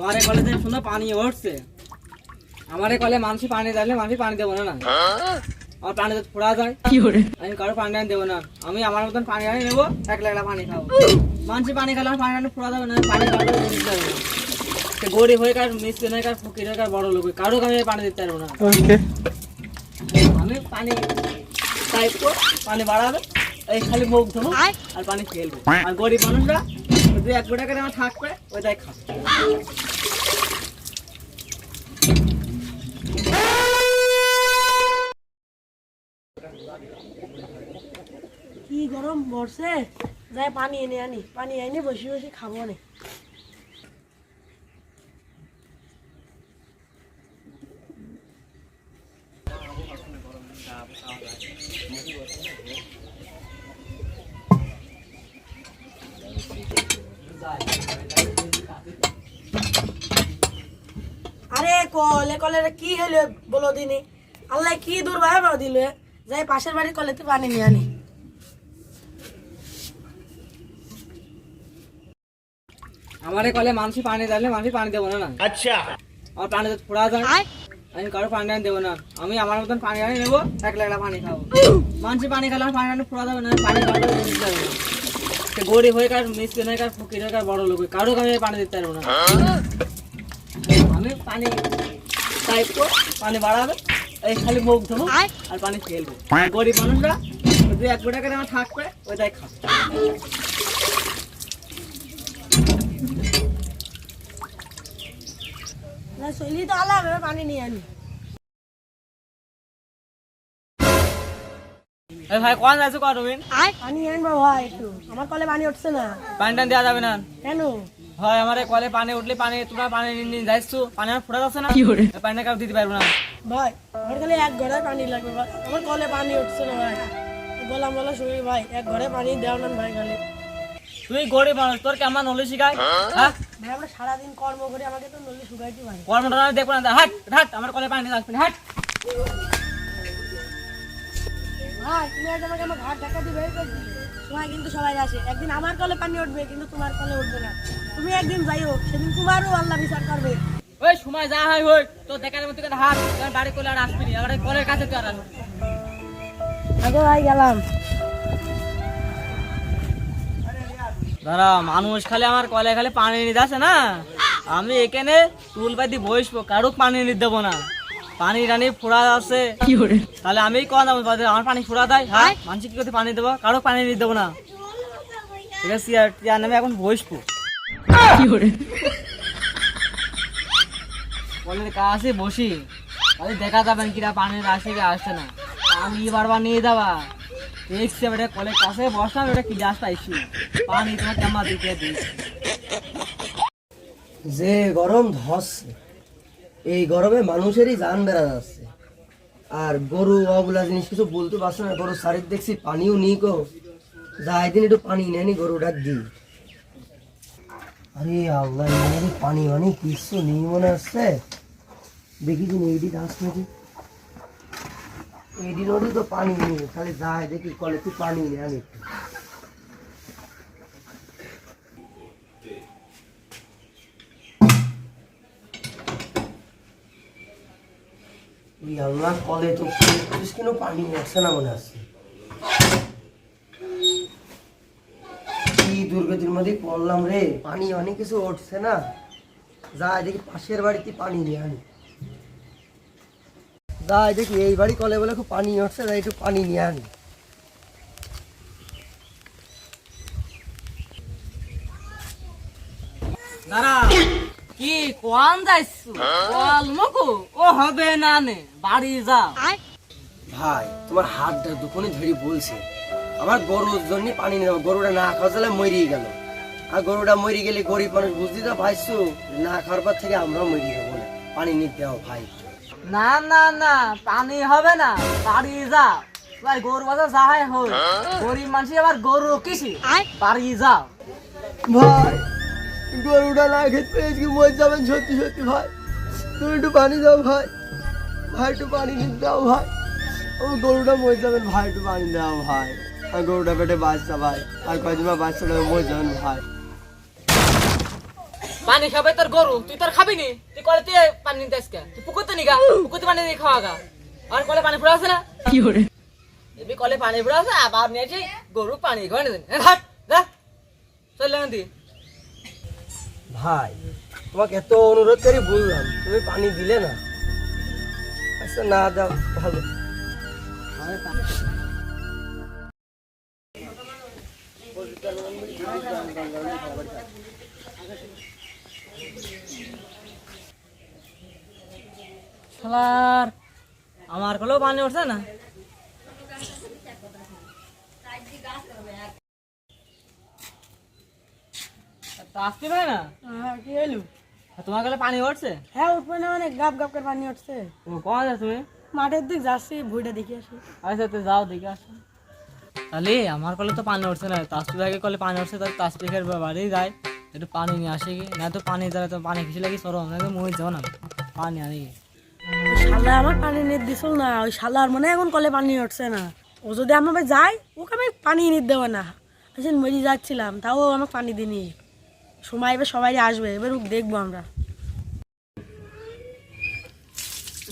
আমার এই কলে শুনো পানি উঠছে আমার এই কলে মানুষ পানি দিলে মানুষ পানি দেবো না না। আমার পানি তো ফোড়া যায় আমি কারও পানি আনি দেবো না। আমি আমার মতন পানি আনি নেব এক লাগলা পানি খাব। মানুষ পানি খেলে পানি আনি ফোড়া যাবে না পানি কারও দিতে পারব না। গরিব হয়ে কার মিস্ত্রি হয়ে কার ফকির হয়ে কার বড় লোক হয়ে, কারও আমি পানি দিতে পারব না। আমি পানি চাইব পানি বাড়াবে এই খালি মুখ ধোবো আর পানি ফেলব আর গরিব মানুষরা দুই এক গোটা করে আমার থাকবে ওইটাই খাবে। কি গরম পড়ছে যাই পানি এনে আনি। পানি এনে বসে বসে খাব নে। আরে কলে কলে কি হলো বলো দিনে? আল্লাহ কি দুর্ভাগ্য দিল যাই পাশের বাড়ির কলেতে পানি নিয়ে আনি। আমার কলে মানুষ পানি দিলে মানুষ পানি দেবো না না। আচ্ছা। আমার পানি তো ফোড়া যায়। আমি কারও পানি আনি দেবো না। আমি আমার মতন পানি আনি নেব এক লাগলা পানি খাব। মানুষ পানি খেলে আমার পানি আনি ফোড়া যাবে না পানি দিতে সে গরিব হয়ে কার মিস্ত্রি হয়ে কার ফকির হয়ে কার বড় লোক হয়ে, কারও আমি পানি দিতে পারব না। আমি পানি চাইব পানি বাড়াবে এই খালি মুখ ধোবো আর পানি ফেলব আর গরিব মানুষরা দুই এক গোটা করে আমার থাকবে ওইটাই খাবে। চলি তো আলাম এবার পানি নিয়ে আনি। এই ভাই কোন যাইছো কোন রবিন পানি আনব ভাই একটু আমার কলে পানি উঠছে না। পানি টান দেওয়া যাবে না। কেন? আমার কলে পানি উঠলে পানি তোমরা পানি নিয়ে যাইছো পানি আমার ফোটা যাচ্ছে না। পানিটা কাউ দিতে পারব না। ভাই আমার কলে এক ঘরে পানি লাগবে ভাই। আমার কলে পানি উঠছে না ভাই। বললাম বলো শুনি ভাই এক ঘরে পানি দেও না ভাই কলে তুই গরিব মানুষ তোর কেমন নলি শিখাই হ্যাঁ? ভাই আমরা সারাদিন কর্ম করি আমাকে তো নলি কর্মটা আমি দেখব না। হাট হাট আমার কলে পানি আসবে হাট। ভাই তুমি আজ আমাকে আমার ঘর ঢাকা দিয়ে বের করে দিলে। সময় কিন্তু সবাই আসে। একদিন আমার কলে পানি উঠবে কিন্তু তোমার কলে উঠবে না। তুমি একদিন যাইও সেদিন তোমারও আল্লাহ বিচার করবে। ওই সময় যা হয় ওই তো দেখার মতো করে হাট বাড়ি করলে আর আসবি না। আমার কলের কাছে তুই আর আসবি আগে ভাই গেলাম। দাঁড়া মানুষ খালি আমার কলে খালি পানি নিতে যাচ্ছে না? আমি এখানে টুল পাতি বসবো কারও পানি নিতে দেবো না। পানি টানি ফোড়া আছে। তাহলে আমি কন আমার পানি ফোড়া দেয় হ্যাঁ? মানুষ কি করতে পানি দেবো? কারও পানি নিতে দেবো না। ঠিক আছে আর টিয়ার নামে এখন বসবো। কলের কাছে বসি। তাহলে দেখা যাবেন কিরা পানির আসে কি আসছে না। আমি বারবার নিয়ে যাবা দেখছি এটা কলের কাছে কি দিই। যে গরম ধসছে এই গরমে মানুষেরই জান বেড়া যাচ্ছে। আর গরু ওগুলা জিনিস কিছু বলতে পারছে না গরু শাড়ির দেখছি পানিও নিই কো যা একদিন একটু পানি নেনি গরুটার দি। আরে আল্লাহ পানি মানে কিছু নেই মনে হচ্ছে। দেখি দিন এইডি গাছ নাকি? তো পানি যায়, দেখি কলে তুই পানি আনি একটু। আল্লাহ কলে তো কেন পানি আসছে না মনে আসছে কি দুর্গতির মধ্যে পড়লাম রে, পানি অনেক কিছু উঠছে না। যা দেখি পাশের বাড়িতে পানি নিয়ে আনি যা দেখি এই বাড়ি কলে বলে খুব পানি উঠছে যাই একটু পানি নিয়ে আনি। দাঁড়া। কি কোয়ান যাইছো কল মকু? ও হবে না নে বাড়ি যা। ভাই তোমার হাতটা দুপুনি ধরে বলছে। আমার গরুর জন্য পানি নেব গরুটা না খাওয়া চলে মরিয়ে গেল। আর গরুটা মরি গেলে গরিব মানুষ বুঝতে তো ভাইছো না খাওয়ার পর থেকে আমরাও মরি যাব না। পানি নিতে দাও ভাই। না না না পানি হবে না বাড়ি যা ভাই গরু বাজার যাহাই হয়? গরিব মানুষ আবার গরু কিসি বাড়ি যা ভাই গরুটা না খেতে পেয়েছি মরে যাবেন? সত্যি সত্যি ভাই। তুমি একটু পানি দাও ভাই। ভাই একটু পানি নিতে দাও ভাই। ও গরুটা মরে যাবেন ভাই একটু পানি দাও ভাই। আর গরুটা পেটে বাচ্চা ভাই। আর কয়দিন বাচ্চাটা মরে যাবেন ভাই। পানি খাবে তোর গরু তুই তোর খাবি নি? তুই কলে তুই পানি নিতে আজকে তুই পুকুরতে নিগা পুকুরতে পানি দিয়ে খাওয়া গা। আর কলে পানি ফুরা আছে না? এবি কলে পানি ফুরা আছে আবার নিয়ে আসি গরু পানি নিয়ে দেন হাট যা। চল দি ভাই তোমাকে এত অনুরোধ করে বললাম তুমি পানি দিলে না। আচ্ছা না দাও ভালো। শালার আমার কলেও পানি উঠছে না। আসতে পারে না? হ্যাঁ কি তোমার পানি উঠছে? হ্যাঁ উঠবে না মানে গাপ গাপ করে পানি উঠছে। ও কখন যাচ্ছ তুমি? মাঠের দিক যাচ্ছি ভুইটা দেখে আসি। আচ্ছা তো যাও দেখে আসো। তাহলে আমার কলে তো পানি উঠছে না। তাসপি ভাইকে কলে পানি উঠছে তাহলে তাসপিকের বাড়ি যায়। একটু পানি নিয়ে আসে কি? না তো পানি দ্বারা তো পানি খেয়ে লাগি সরম না তো মরে যাও না। পানি আনি শালা আমার পানি না, ওই শালার মনে এখন কলে পানি উঠছে না। ও যদি আমার যায়, ওকে আমি পানি দেবো না। মরি যাচ্ছিলাম, তাও পানি দিনি সময় এবার সবাই আসবে, এবার দেখব আমরা।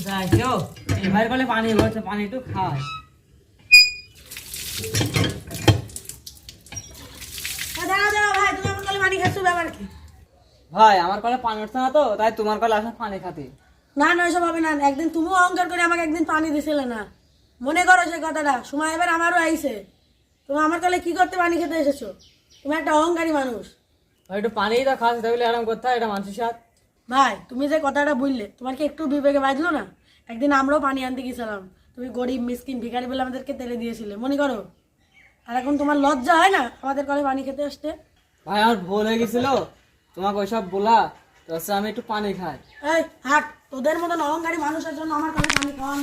ভাই, আমার কলে পানি উঠছে না তো, তাই তোমার কলে আসলে পানি খাতে। না না এসব হবে না। একদিন তুমিও অহংকার করে আমাকে একদিন পানি দিছিলে না। মনে করো সেই কথাটা। সময় এবার আমারও আইছে। তুমি আমার কলে কি করতে পানি খেতে এসেছ? তুমি একটা অহংকারী মানুষ। ভাই একটু পানি তো খাস তাহলে আরাম করতে এটা মানুষের সাথে। ভাই তুমি যে কথাটা বললে তোমার কি একটু বিবেকে বাজলো না? একদিন আমরাও পানি আনতে গেছিলাম। তুমি গরিব মিসকিন ভিখারি বলে আমাদেরকে তেলে দিয়েছিলে। মনে করো? আর এখন তোমার লজ্জা হয় না আমাদের কলে পানি খেতে আসতে? ভাই আমার ভুল হয়ে গেছিল। তোমাকে ওইসব বলা। তো আমি একটু পানি খাই। এই, হাট, তোদের মতন অহংকারী মানুষের জন্য আমার কাছে পানি খাওয়া